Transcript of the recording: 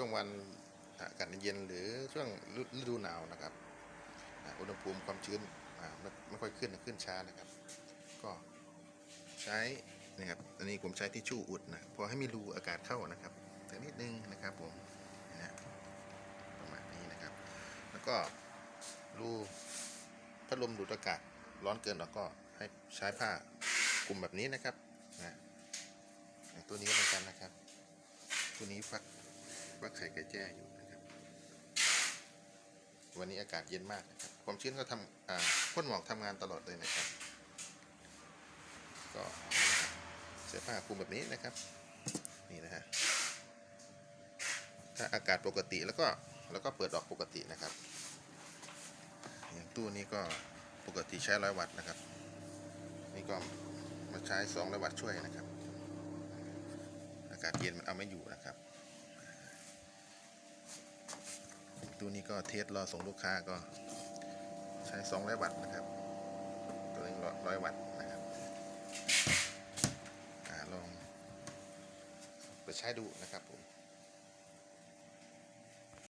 ช่วงวันอากาศเย็นหรือช่วงฤดูหนาวนะครับอุณหภูมิความชื้นไม่ค่อยขึ้นขึ้นช้านะครับ ก็ใช้นะครับอันนี้ผมใช้ที่ชู่อุดนะพอให้มีรูอากาศเข้านะครับแต่นิดนึงนะครับผมนะประมาณนี้นะครับ แล้วก็รูพัดลมดูดอากาศร้อนเกินเราก็ให้ใช้ผ้ากลุ่มแบบนี้นะครับนะตัวนี้เหมือนกันนะครับ ตัวนี้ฟัก ฟักไข่ไก่แจ้อยู่นะครับ วันนี้อากาศเย็นมากนะครับความชื้นก็ทำอ่าพ่นหมอกทำงานตลอดเลยนะครับ ก็เสื้อผ้าคลุมแบบนี้นะครับ นี่นะฮะถ้าอากาศปกติแล้วก็แล้วก็เปิดออกปกตินะครับ อย่างตู้นี้ก็ปกติใช้ร้อยวัตต์นะครับ นี่ก็มาใช้สองร้อยวัตต์ช่วยนะครับ อากาศเย็นมันเอาไม่อยู่นะครับ ตู้นี้ก็เทสรอส่งลูกค้าก็ใช้สองร้อยวัตต์นะครับ ตัวนี้ร้อยวัตต์นะครับอลองไปใช้ดูนะครับผม